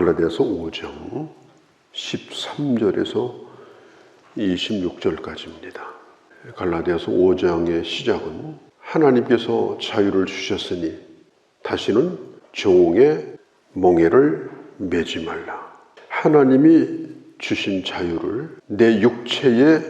갈라디아서 5장 13절에서 26절까지입니다. 갈라디아서 5장의 시작은 하나님께서 자유를 주셨으니 다시는 종의 멍에를 매지 말라. 하나님이 주신 자유를 내 육체의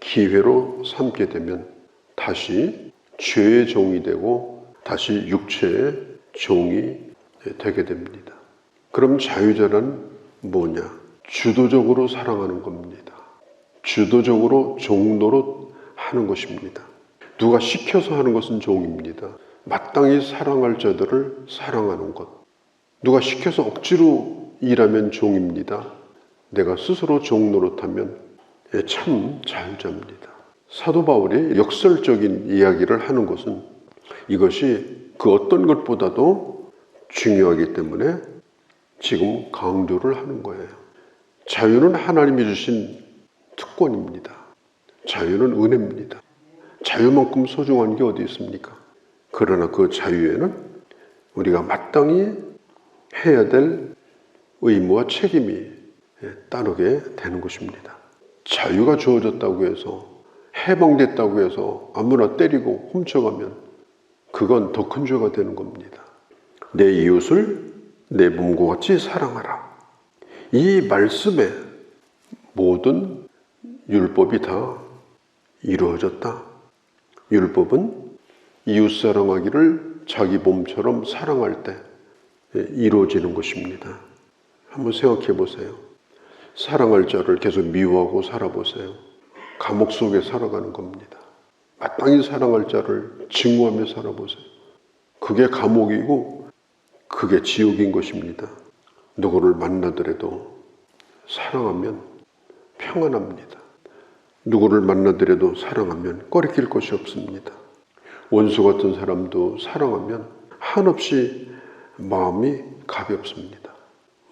기회로 삼게 되면 다시 죄의 종이 되고 다시 육체의 종이 되게 됩니다. 그럼 자유자란 뭐냐? 주도적으로 사랑하는 겁니다. 주도적으로 종노릇 하는 것입니다. 누가 시켜서 하는 것은 종입니다. 마땅히 사랑할 자들을 사랑하는 것. 누가 시켜서 억지로 일하면 종입니다. 내가 스스로 종 노릇하면 참 자유자입니다. 사도 바울이 역설적인 이야기를 하는 것은 이것이 그 어떤 것보다도 중요하기 때문에 지금 강조를 하는 거예요. 자유는 하나님이 주신 특권입니다. 자유는 은혜입니다. 자유만큼 소중한 게 어디 있습니까? 그러나 그 자유에는 우리가 마땅히 해야 될 의무와 책임이 따르게 되는 것입니다. 자유가 주어졌다고 해서 해방됐다고 해서 아무나 때리고 훔쳐가면 그건 더 큰 죄가 되는 겁니다. 내 이웃을 내 몸과 같이 사랑하라. 이 말씀에 모든 율법이 다 이루어졌다. 율법은 이웃 사랑하기를 자기 몸처럼 사랑할 때 이루어지는 것입니다. 한번 생각해 보세요. 사랑할 자를 계속 미워하고 살아보세요. 감옥 속에 살아가는 겁니다. 마땅히 사랑할 자를 증오하며 살아보세요. 그게 감옥이고 그게 지옥인 것입니다. 누구를 만나더라도 사랑하면 평안합니다. 누구를 만나더라도 사랑하면 꺼리낄 것이 없습니다. 원수 같은 사람도 사랑하면 한없이 마음이 가볍습니다.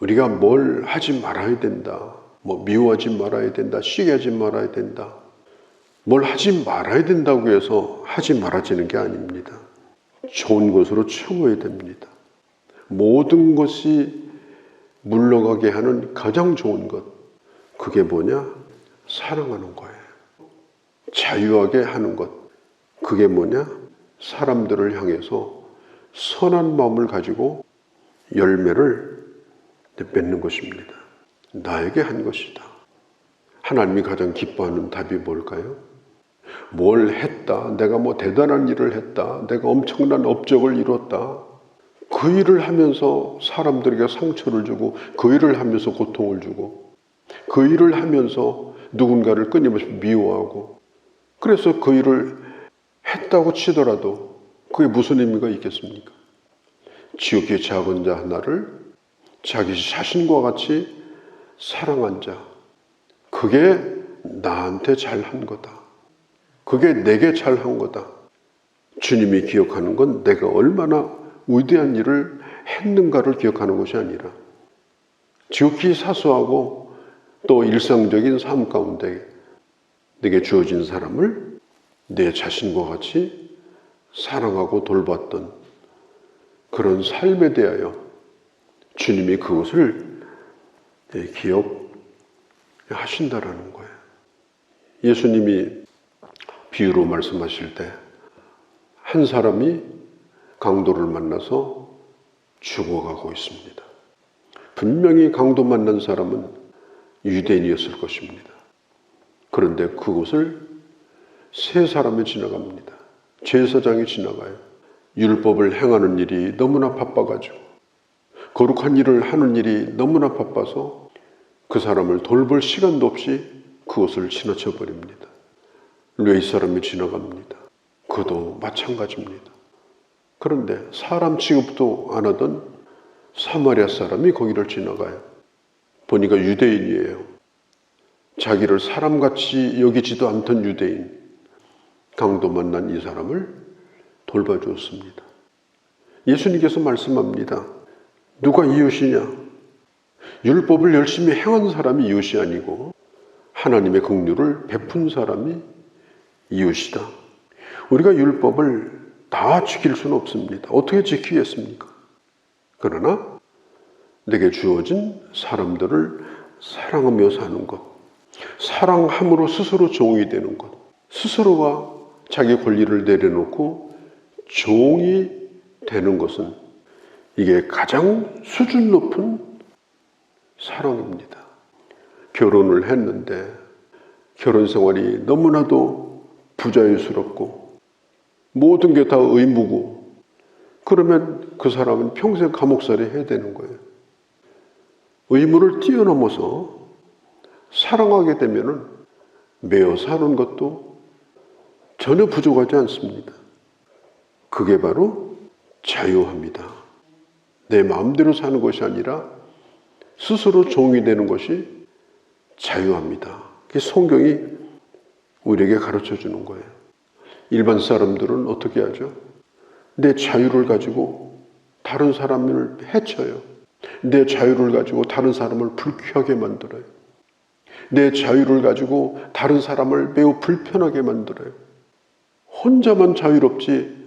우리가 뭘 하지 말아야 된다. 뭐 미워하지 말아야 된다. 쉬게 하지 말아야 된다. 뭘 하지 말아야 된다고 해서 하지 말아지는 게 아닙니다. 좋은 것으로 채워야 됩니다. 모든 것이 물러가게 하는 가장 좋은 것. 그게 뭐냐? 사랑하는 거예요. 자유하게 하는 것. 그게 뭐냐? 사람들을 향해서 선한 마음을 가지고 열매를 맺는 것입니다. 나에게 한 것이다. 하나님이 가장 기뻐하는 답이 뭘까요? 뭘 했다. 내가 뭐 대단한 일을 했다. 내가 엄청난 업적을 이뤘다. 그 일을 하면서 사람들에게 상처를 주고 그 일을 하면서 고통을 주고 그 일을 하면서 누군가를 끊임없이 미워하고 그래서 그 일을 했다고 치더라도 그게 무슨 의미가 있겠습니까? 지옥의 작은 자 하나를 자기 자신과 같이 사랑한 자, 그게 나한테 잘한 거다. 그게 내게 잘한 거다. 주님이 기억하는 건 내가 얼마나 위대한 일을 했는가를 기억하는 것이 아니라 지극히 사소하고 또 일상적인 삶 가운데 내게 주어진 사람을 내 자신과 같이 사랑하고 돌봤던 그런 삶에 대하여 주님이 그것을 기억하신다라는 거예요. 예수님이 비유로 말씀하실 때 한 사람이 강도를 만나서 죽어가고 있습니다. 분명히 강도 만난 사람은 유대인이었을 것입니다. 그런데 그곳을 세 사람이 지나갑니다. 제사장이 지나가요. 율법을 행하는 일이 너무나 바빠가지고 거룩한 일을 하는 일이 너무나 바빠서 그 사람을 돌볼 시간도 없이 그것을 지나쳐 버립니다. 레이 사람이 지나갑니다. 그도 마찬가지입니다. 그런데 사람 취급도 안 하던 사마리아 사람이 거기를 지나가요. 보니까 유대인이에요. 자기를 사람같이 여기지도 않던 유대인. 강도 만난 이 사람을 돌봐주었습니다. 예수님께서 말씀합니다. 누가 이웃이냐? 율법을 열심히 행한 사람이 이웃이 아니고 하나님의 긍휼을 베푼 사람이 이웃이다. 우리가 율법을 다 지킬 수는 없습니다. 어떻게 지키겠습니까? 그러나 내게 주어진 사람들을 사랑하며 사는 것. 사랑함으로 스스로 종이 되는 것. 스스로가 자기 권리를 내려놓고 종이 되는 것은 이게 가장 수준 높은 사랑입니다. 결혼을 했는데 결혼 생활이 너무나도 부자유스럽고 모든 게 다 의무고 그러면 그 사람은 평생 감옥살이 해야 되는 거예요. 의무를 뛰어넘어서 사랑하게 되면은 매어 사는 것도 전혀 부족하지 않습니다. 그게 바로 자유합니다. 내 마음대로 사는 것이 아니라 스스로 종이 되는 것이 자유합니다. 그게 성경이 우리에게 가르쳐 주는 거예요. 일반 사람들은 어떻게 하죠? 내 자유를 가지고 다른 사람을 해쳐요. 내 자유를 가지고 다른 사람을 불쾌하게 만들어요. 내 자유를 가지고 다른 사람을 매우 불편하게 만들어요. 혼자만 자유롭지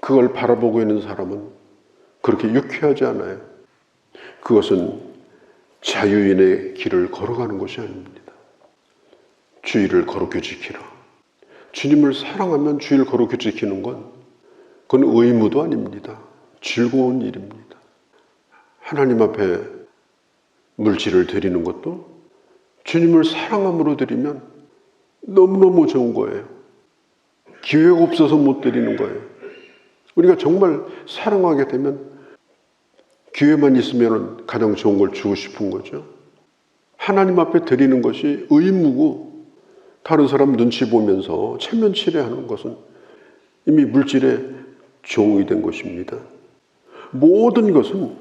그걸 바라보고 있는 사람은 그렇게 유쾌하지 않아요. 그것은 자유인의 길을 걸어가는 것이 아닙니다. 주의를 거룩히 지키라. 주님을 사랑하면 주의를 거룩히 지키는 건 그건 의무도 아닙니다. 즐거운 일입니다. 하나님 앞에 물질을 드리는 것도 주님을 사랑함으로 드리면 너무너무 좋은 거예요. 기회가 없어서 못 드리는 거예요. 우리가 정말 사랑하게 되면 기회만 있으면 가장 좋은 걸 주고 싶은 거죠. 하나님 앞에 드리는 것이 의무고 다른 사람 눈치 보면서 체면치레하는 것은 이미 물질의 종이 된 것입니다. 모든 것은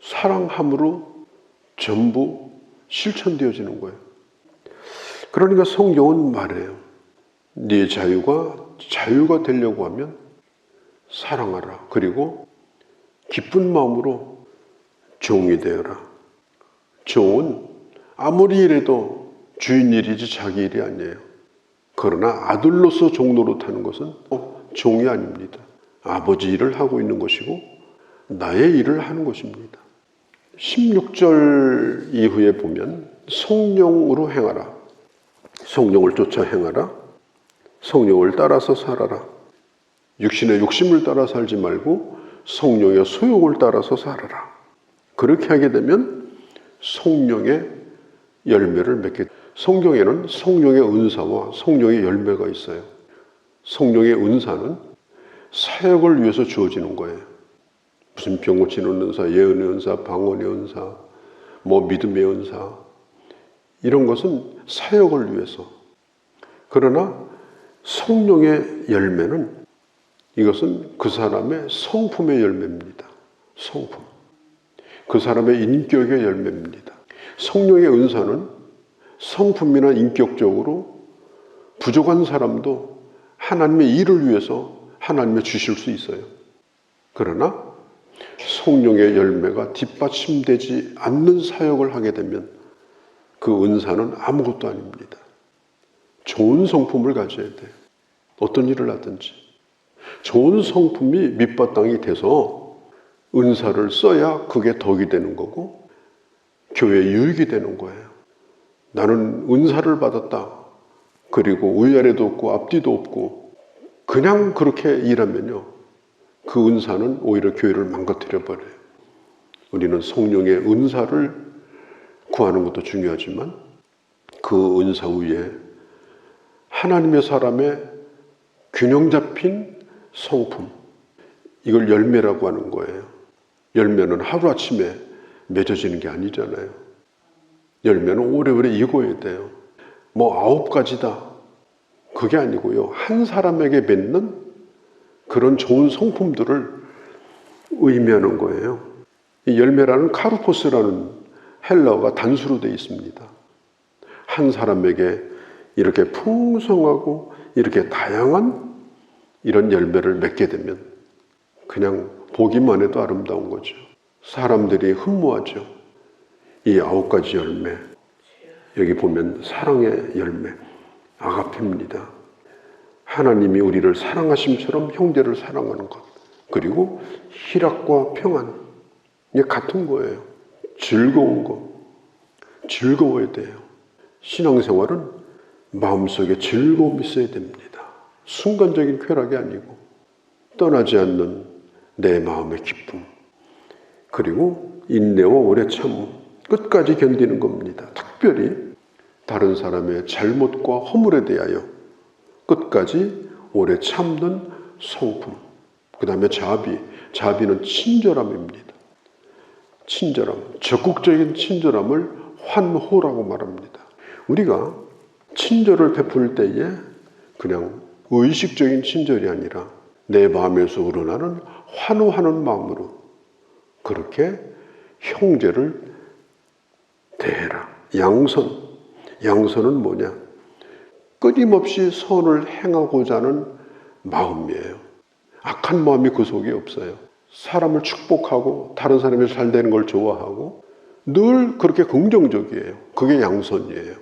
사랑함으로 전부 실천되어지는 거예요. 그러니까 성경은 말해요. 네 자유가 자유가 되려고 하면 사랑하라. 그리고 기쁜 마음으로 종이 되어라. 종은 아무리 일해도 주인 일이지 자기 일이 아니에요. 그러나 아들로서 타는 것은 종이 아닙니다. 아버지 일을 하고 있는 것이고 나의 일을 하는 것입니다. 16절 이후에 보면 성령으로 행하라. 성령을 쫓아 행하라. 성령을 따라서 살아라. 육신의 욕심을 따라 살지 말고 성령의 소욕을 따라서 살아라. 그렇게 하게 되면 성령의 열매를 맺게 성경에는 성령의 은사와 성령의 열매가 있어요. 성령의 은사는 사역을 위해서 주어지는 거예요. 무슨 병 고치는 은사, 예언의 은사, 방언의 은사, 뭐 믿음의 은사 이런 것은 사역을 위해서. 그러나 성령의 열매는 이것은 그 사람의 성품의 열매입니다. 성품. 그 사람의 인격의 열매입니다. 성령의 은사는 성품이나 인격적으로 부족한 사람도 하나님의 일을 위해서 하나님의 주실 수 있어요. 그러나 성령의 열매가 뒷받침되지 않는 사역을 하게 되면 그 은사는 아무것도 아닙니다. 좋은 성품을 가져야 돼요. 어떤 일을 하든지. 좋은 성품이 밑바탕이 돼서 은사를 써야 그게 덕이 되는 거고 교회 유익이 되는 거예요. 나는 은사를 받았다. 그리고 위아래도 없고 앞뒤도 없고 그냥 그렇게 일하면요. 그 은사는 오히려 교회를 망가뜨려 버려요. 우리는 성령의 은사를 구하는 것도 중요하지만 그 은사 위에 하나님의 사람의 균형 잡힌 성품 이걸 열매라고 하는 거예요. 열매는 하루아침에 맺어지는 게 아니잖아요. 열매는 오래오래 익어야 돼요. 뭐 아홉 가지다. 그게 아니고요. 한 사람에게 맺는 그런 좋은 성품들을 의미하는 거예요. 이 열매라는 카르포스라는 헬라어가 단수로 되어 있습니다. 한 사람에게 이렇게 풍성하고 이렇게 다양한 이런 열매를 맺게 되면 그냥 보기만 해도 아름다운 거죠. 사람들이 흠모하죠. 이 아홉 가지 열매. 여기 보면 사랑의 열매. 아가페입니다. 하나님이 우리를 사랑하심처럼 형제를 사랑하는 것. 그리고 희락과 평안. 이게 같은 거예요. 즐거운 거, 즐거워야 돼요. 신앙생활은 마음속에 즐거움이 있어야 됩니다. 순간적인 쾌락이 아니고 떠나지 않는 내 마음의 기쁨 그리고 인내와 오래 참음 끝까지 견디는 겁니다. 특별히 다른 사람의 잘못과 허물에 대하여 끝까지 오래 참는 성품 그 다음에 자비 자비는 친절함입니다. 친절함 적극적인 친절함을 환호라고 말합니다. 우리가 친절을 베풀 때에 그냥 의식적인 친절이 아니라 내 마음에서 우러나는 환호하는 마음으로 그렇게 형제를 대해라. 양선. 양선은 뭐냐? 끊임없이 선을 행하고자 하는 마음이에요. 악한 마음이 그 속에 없어요. 사람을 축복하고 다른 사람이 잘 되는 걸 좋아하고 늘 그렇게 긍정적이에요. 그게 양선이에요.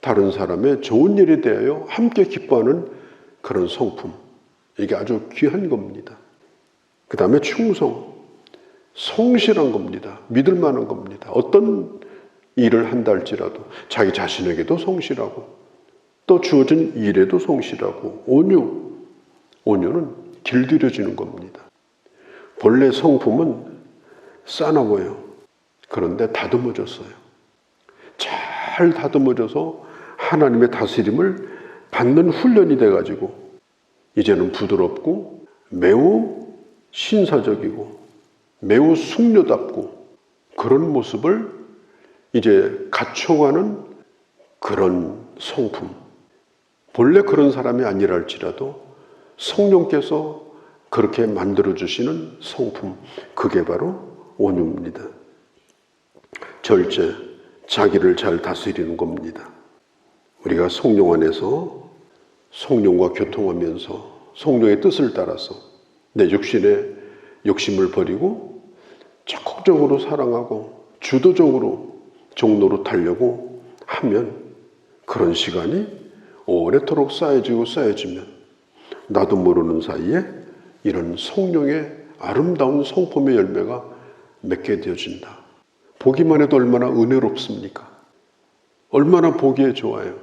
다른 사람의 좋은 일에 대하여 함께 기뻐하는 그런 성품. 이게 아주 귀한 겁니다. 그 다음에 충성. 성실한 겁니다. 믿을 만한 겁니다. 어떤 일을 한다 할지라도 자기 자신에게도 성실하고 또 주어진 일에도 성실하고 온유. 온유는 길들여지는 겁니다. 본래 성품은 싸나워요. 그런데 다듬어졌어요. 잘 다듬어져서 하나님의 다스림을 받는 훈련이 돼가지고 이제는 부드럽고 매우 신사적이고 매우 숙녀답고 그런 모습을 이제 갖춰가는 그런 성품. 본래 그런 사람이 아니랄지라도 성령께서 그렇게 만들어주시는 성품. 그게 바로 온유입니다. 절제, 자기를 잘 다스리는 겁니다. 우리가 성령 안에서 성령과 교통하면서 성령의 뜻을 따라서 내 육신의 욕심을 버리고 적극적으로 사랑하고 주도적으로 종로로 타려고 하면 그런 시간이 오래도록 쌓여지고 쌓여지면 나도 모르는 사이에 이런 성령의 아름다운 성품의 열매가 맺게 되어진다. 보기만 해도 얼마나 은혜롭습니까? 얼마나 보기에 좋아요.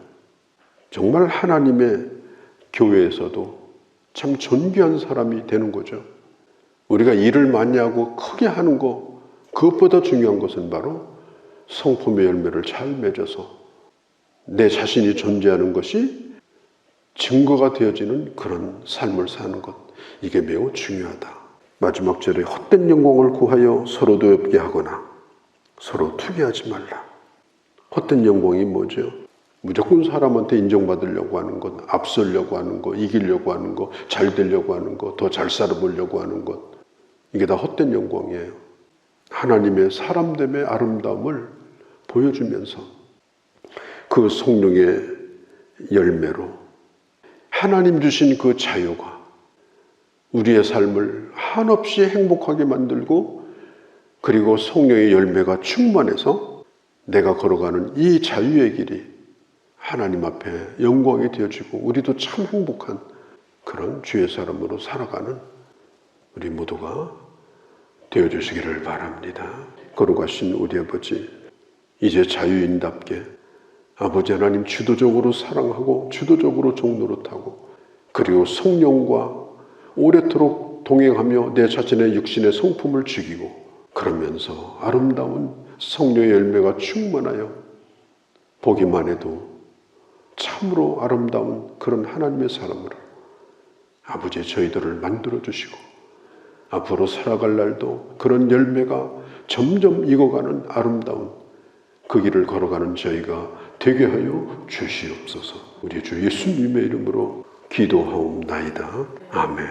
정말 하나님의 교회에서도 참 존귀한 사람이 되는 거죠. 우리가 일을 많이 하고 크게 하는 거, 그것보다 중요한 것은 바로 성품의 열매를 잘 맺어서 내 자신이 존재하는 것이 증거가 되어지는 그런 삶을 사는 것. 이게 매우 중요하다. 마지막 절에 헛된 영광을 구하여 서로도 없게 하거나 서로 투기하지 말라. 헛된 영광이 뭐죠? 무조건 사람한테 인정받으려고 하는 것, 앞서려고 하는 것, 이기려고 하는 것, 잘 되려고 하는 것, 더 잘 살아보려고 하는 것. 이게 다 헛된 영광이에요. 하나님의 사람됨의 아름다움을 보여주면서 그 성령의 열매로 하나님 주신 그 자유가 우리의 삶을 한없이 행복하게 만들고 그리고 성령의 열매가 충만해서 내가 걸어가는 이 자유의 길이 하나님 앞에 영광이 되어지고 우리도 참 행복한 그런 주의 사람으로 살아가는 우리 모두가 되어주시기를 바랍니다. 걸어가신 우리 아버지, 이제 자유인답게 아버지 하나님 주도적으로 사랑하고 주도적으로 종노릇하고 그리고 성령과 오래도록 동행하며 내 자신의 육신의 성품을 죽이고 그러면서 아름다운 성령의 열매가 충만하여 보기만 해도 참으로 아름다운 그런 하나님의 사람으로 아버지 저희들을 만들어 주시고 앞으로 살아갈 날도 그런 열매가 점점 익어가는 아름다운 그 길을 걸어가는 저희가 되게 하여 주시옵소서. 우리 주 예수님의 이름으로 기도하옵나이다. 아멘.